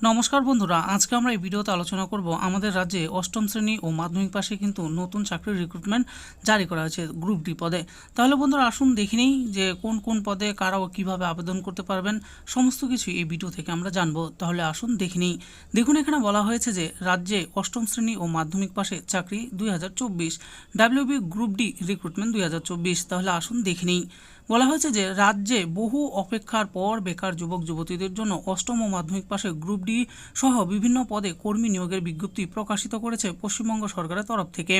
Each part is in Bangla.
নমস্কার বন্ধুরা, আজকে আমরা এই ভিডিওতে আলোচনা করব আমাদের রাজ্যে অষ্টম শ্রেণি ও মাধ্যমিক পাশে কিন্তু নতুন চাকরির রিক্রুটমেন্ট জারি করা হয়েছে গ্রুপ ডি পদে। তাহলে বন্ধুরা, আসুন দেখে নিই যে কোন কোন পদে কারা ও কীভাবে আবেদন করতে পারবেন, সমস্ত কিছু এই ভিডিও থেকে আমরা জানব। তাহলে আসুন দেখে নিই। দেখুন, এখানে বলা হয়েছে যে রাজ্যে অষ্টম শ্রেণি ও মাধ্যমিক পাশে চাকরি দুই হাজার চব্বিশ ডাব্লিউবি গ্রুপ ডি রিক্রুটমেন্ট দুই হাজার চব্বিশ। তাহলে আসুন দেখে নিই। বলা হয়েছে যে রাজ্যে বহু অপেক্ষার পর বেকার যুবক যুবতীদের জন্য অষ্টম ও মাধ্যমিক পাশে গ্রুপ ডি সহ বিভিন্ন পদে কর্মী নিয়োগের বিজ্ঞপ্তি প্রকাশিত করেছে পশ্চিমবঙ্গ সরকারের তরফ থেকে।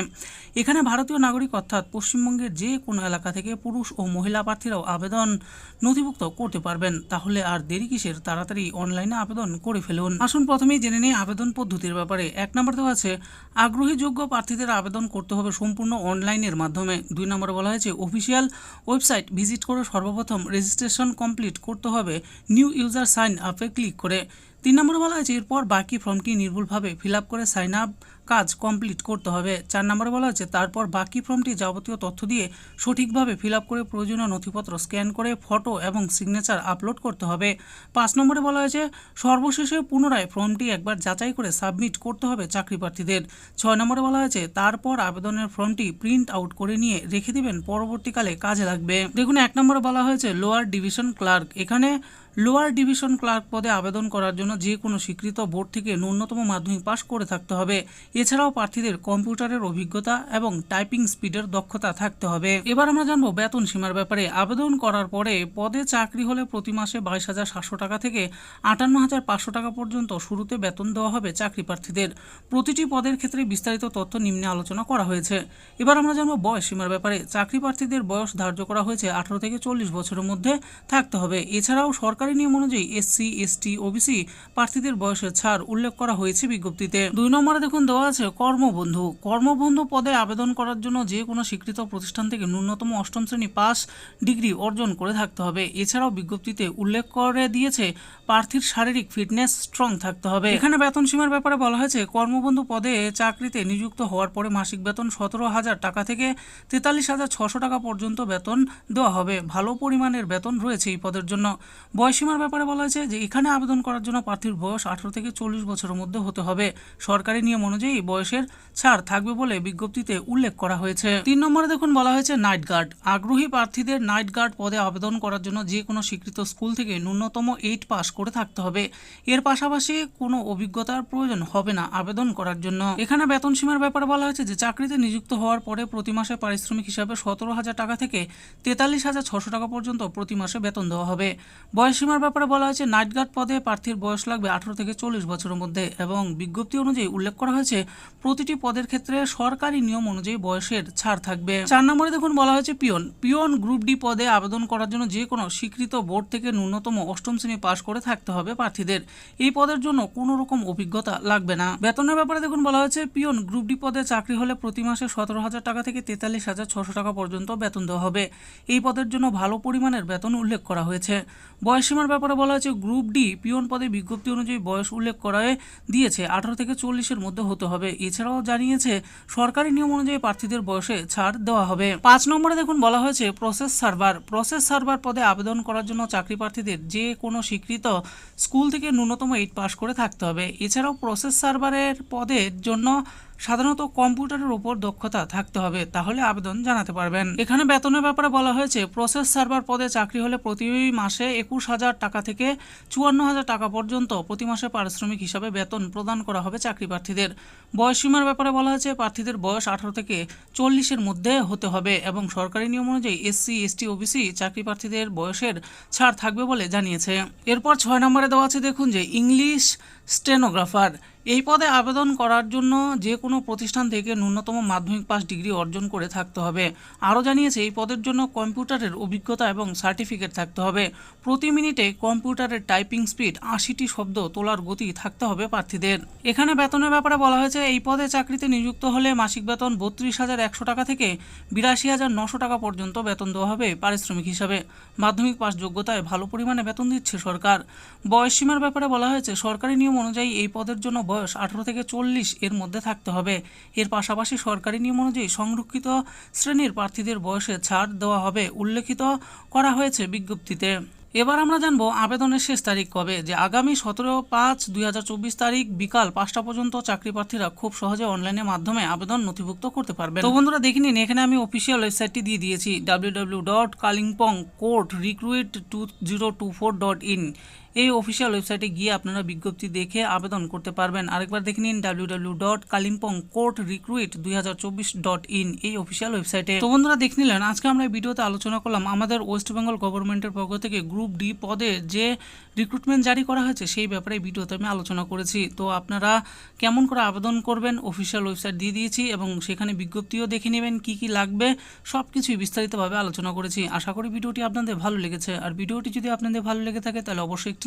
এখানে ভারতীয় নাগরিক অর্থাৎ পশ্চিমবঙ্গের যে কোনো এলাকা থেকে পুরুষ ও মহিলা প্রার্থীরাও আবেদন নথিভুক্ত করতে পারবেন। তাহলে আর দেরি কিসের? তাড়াতাড়ি অনলাইনে আবেদন করে ফেলুন। আসুন প্রথমেই জেনে নিই আবেদন পদ্ধতির ব্যাপারে। এক নম্বর দেওয়া আছে, আগ্রহী যোগ্য প্রার্থীদের আবেদন করতে হবে সম্পূর্ণ অনলাইনের মাধ্যমে। দুই নম্বরে বলা হয়েছে, অফিসিয়াল ওয়েবসাইট ভিজিট করে সর্বপ্রথম রেজিস্ট্রেশন কমপ্লিট করতে হবে নিউ ইউজার সাইন আপে ক্লিক করে। তিন নম্বরে বলা হয়েছে, এরপর বাকি ফর্মটি নির্ভুলভাবে ফিল আপ করে সাইন আপ কাজ কমপ্লিট করতে হবে। চার নম্বরে বলা হয়েছে, তারপর বাকি ফর্মটি যাবতীয় তথ্য দিয়ে সঠিকভাবে ফিল আপ করে প্রয়োজনীয় নথিপত্র স্ক্যান করে ফটো এবং সিগনেচার আপলোড করতে হবে। পাঁচ নম্বরে বলা হয়েছে, সর্বশেষে পুনরায় ফর্মটি একবার যাচাই করে সাবমিট করতে হবে চাকরি প্রার্থীদের ছয় নম্বরে বলা হয়েছে, তারপর আবেদনের ফর্মটি প্রিন্ট আউট করে নিয়ে রেখে দিবেন, পরবর্তীকালে কাজে লাগবে। দেখুন, এক নম্বরে বলা হয়েছে লোয়ার ডিভিশন ক্লার্ক এখানে লোয়ার ডিভিশন ক্লার্ক পদে আবেদন করার জন্য যে কোনো স্বীকৃত বোর্ড থেকে ন্যূনতম মাধ্যমিক পাশ করে থাকতে হবে। এছাড়াও প্রার্থীদের কম্পিউটারের অভিজ্ঞতা এবং টাইপিং স্পিডের দক্ষতা থাকতে হবে। এবার আমরা জানব বেতন সীমার ব্যাপারে। আবেদন করার পরে পদে চাকরি হলে প্রতি মাসে বাইশ হাজার সাতশো টাকা থেকে আটান্ন হাজার পাঁচশো টাকা পর্যন্ত শুরুতে বেতন দেওয়া হবে চাকরি প্রার্থীদের। প্রতিটি পদের ক্ষেত্রে বিস্তারিত তথ্য নিম্নে আলোচনা করা হয়েছে। এবার আমরা জানব বয়স সীমার ব্যাপারে। চাকরি প্রার্থীদের বয়স ধার্য করা হয়েছে আঠারো থেকে চল্লিশ বছরের মধ্যে থাকতে হবে। এছাড়াও সরকারি নিয়ম অনুযায়ী এসসি, এসটি, ওবিসি প্রার্থীদের বয়সের ছাড় উল্লেখ করা হয়েছে বিজ্ঞপ্তিতে। দুই নম্বরে দেখুন, দেওয়া আছে কর্মবন্ধু। কর্মবন্ধু পদে আবেদন করার জন্য যে কোনো স্বীকৃত প্রতিষ্ঠান থেকে ন্যূনতম অষ্টম শ্রেণি পাস ডিগ্রি অর্জন করে থাকতে হবে। এছাড়াও বিজ্ঞপ্তিতে উল্লেখ করে দিয়েছে, প্রার্থীর শারীরিক ফিটনেস স্ট্রং থাকতে হবে। এখানে বেতন সীমার ব্যাপারে বলা হয়েছে, কর্মবন্ধু পদে চাকরিতে নিযুক্ত হওয়ার পরে মাসিক বেতন সতেরো হাজার টাকা থেকে তেতাল্লিশ হাজার ছশো টাকা পর্যন্ত বেতন দেওয়া হবে। ভালো পরিমাণের বেতন রয়েছে এই পদের জন্য। বয়সীমার ব্যাপারে বলা হয়েছে যে এখানে আবেদন করার জন্য প্রার্থীর বয়স আঠারো থেকে চল্লিশ বছরের মধ্যে হতে হবে। সরকারি নিয়ম অনুযায়ী বয়সের ছাড় থাকবে বলে বিজ্ঞপ্তিতে উল্লেখ করা হয়েছে। তিন নম্বরে দেখুন, বলা হয়েছে নাইট গার্ড। আগ্রহী প্রার্থীদের নাইট গার্ড পদে আবেদন করার জন্য যে কোনো স্বীকৃত স্কুল থেকে ন্যূনতম এইট পাস করে থাকতে হবে। এর পাশাপাশি কোনো অভিজ্ঞতার প্রয়োজন হবে না আবেদন করার জন্য। এখানে বেতন সীমার ব্যাপারে বলা হয়েছে যে চাকরিতে নিযুক্ত হওয়ার পরে প্রতি মাসে পারিশ্রমিক হিসাবে সতেরো হাজার টাকা থেকে তেতাল্লিশ হাজার ছশো টাকা পর্যন্ত প্রতি মাসে বেতন দেওয়া হবে। বয়স সীমার ব্যাপারে বলা হয়েছে নাইট গার্ড পদে প্রার্থীর বয়স লাগবে আঠারো থেকে চল্লিশ বছরের মধ্যে এবং বিজ্ঞপ্তি অনুযায়ী উল্লেখ করা হয়েছে, প্রতিটি পদের ক্ষেত্রে সরকারি নিয়ম অনুযায়ী বয়সের ছাড় থাকবে। চার নম্বরে দেখুন, বলা হয়েছে পিয়ন। পিয়ন গ্রুপ ডি পদে আবেদন করার জন্য যে কোনো স্বীকৃত বোর্ড থেকে ন্যূনতম অষ্টম শ্রেণি পাশ করে থাকতে হবে প্রার্থীদের। এই পদের জন্য কোনো রকম অভিজ্ঞতা লাগবে না। বেতনের ব্যাপারে দেখুন, বলা হয়েছে, পিয়ন গ্রুপ ডি পদে চাকরি হলে প্রতি মাসে সতেরো হাজার টাকা থেকে তেতাল্লিশ হাজার ছশো টাকা পর্যন্ত বেতন দেওয়া হবে। এই পদের জন্য ভালো পরিমাণের বেতন উল্লেখ করা হয়েছে। বয়সীমার ব্যাপারে বলা হয়েছে, গ্রুপ ডি পিয়ন পদে বিজ্ঞপ্তি অনুযায়ী বয়স উল্লেখ করা দিয়েছে, আঠারো থেকে চল্লিশের মধ্যে হতে হবে। এছাড়াও জানিয়েছে, সরকারি নিয়ম অনুযায়ী প্রার্থীদের বয়সে ছাড় দেওয়া হবে। পাঁচ নম্বরে দেখুন, বলা হয়েছে, প্রসেস সার্ভার। প্রসেস সার্ভার পদে আবেদন করার জন্য চাকরি প্রার্থীদের যে কোনো স্বীকৃত স্কুল থেকে ন্যূনতম এইট পাস করে থাকতে হবে। এছাড়াও প্রসেস সার্ভারের পদের জন্য সাধারণত কম্পিউটারের উপর দক্ষতা থাকতে হবে, তাহলে আবেদন জানাতে পারবেন। এখানে বেতনের ব্যাপারে বলা হয়েছে, প্রসেস সার্ভার পদে চাকরি হলে প্রতি মাসে একুশ হাজার টাকা থেকে চুয়ান্ন হাজার টাকা পর্যন্ত প্রতি মাসে পারিশ্রমিক হিসাবে বেতন প্রদান করা হবে চাকরি প্রার্থীদের বয়সীমার ব্যাপারে বলা হয়েছে, প্রার্থীদের বয়স আঠারো থেকে চল্লিশের মধ্যে হতে হবে এবং সরকারি নিয়ম অনুযায়ী এসসি এসটি ওবিসি চাকরি প্রার্থীদের বয়সের ছাড় থাকবে বলে জানিয়েছে। এরপর ছয় নম্বরে দেওয়া আছে, দেখুন যে ইংলিশ স্টেনোগ্রাফার। এই পদে আবেদন করার জন্য যে কোনো প্রতিষ্ঠান থেকে ন্যূনতম মাধ্যমিক পাস ডিগ্রি অর্জন করে থাকতে হবে। আরও জানিয়েছে, এই পদের জন্য কম্পিউটারের অভিজ্ঞতা এবং সার্টিফিকেট থাকতে হবে। প্রতি মিনিটে কম্পিউটারের টাইপিং স্পিড আশিটি শব্দ তোলার গতি থাকতে হবে প্রার্থীদের। এখানে বেতনের ব্যাপারে বলা হয়েছে, এই পদে চাকরিতে নিযুক্ত হলে মাসিক বেতন বত্রিশ হাজার একশো টাকা থেকে বিরাশি হাজার নশো টাকা পর্যন্ত বেতন দেওয়া হবে পারিশ্রমিক হিসাবে। মাধ্যমিক পাস যোগ্যতায় ভালো পরিমাণে বেতন দিচ্ছে সরকার। বয়সসীমার ব্যাপারে বলা হয়েছে, সরকারি নিয়ম অনুযায়ী এই পদের জন্য বয়স আঠারো থেকে চল্লিশ এর মধ্যে থাকতে হবে। এর পাশাপাশি সরকারি নিয়ম অনুযায়ী সংরক্ষিত শ্রেণির প্রার্থীদের বয়সে ছাড় দেওয়া হবে উল্লেখিত করা হয়েছে বিজ্ঞপ্তিতে। এবার আমরা জানব আবেদনের শেষ তারিখ কবে, যে আগামী সতেরো পাঁচ দুই তারিখ বিকাল পাঁচটা পর্যন্ত চাকরি প্রার্থীরা খুব সহজে অনলাইনের মাধ্যমে আবেদন নথিভুক্ত করতে পারবেন। তো বন্ধুরা, দেখে নিন, এখানে আমি অফিসিয়াল ওয়েবসাইটটি দিয়ে দিয়েছি W W dot Kalimpong court recruit two zero two four dot in এই অফিসিয়াল ওয়েবসাইটে গিয়ে আপনারা বিজ্ঞপ্তি দেখে আবেদন করতে পারবেন। আরেকবার দেখে নিন W W dot Kalimpong court recruit দুই হাজার চব্বিশ ডট ইন এই অফিসিয়াল ওয়েবসাইটে তো বন্ধুরা দেখে নিলেন, আজকে আমরা ভিডিওতে আলোচনা করলাম আমাদের ওয়েস্ট বেঙ্গল গভর্নমেন্টের পক্ষ থেকে গ্রুপ ডি পদে যে রিক্রুটমেন্ট জারি করা হয়েছে সেই ব্যাপারে ভিডিওতে আমি আলোচনা করেছি। তো আপনারা কেমন করে আবেদন করবেন অফিসিয়াল ওয়েবসাইট দিয়ে দিয়েছি এবং সেখানে বিজ্ঞপ্তিও দেখে নেবেন কি কি লাগবে সব কিছুই বিস্তারিতভাবে আলোচনা করেছি। আশা করি ভিডিওটি আপনাদের ভালো লেগেছে। আর ভিডিওটি যদি আপনাদের ভালো লেগে থাকে তাহলে অবশ্যই একটি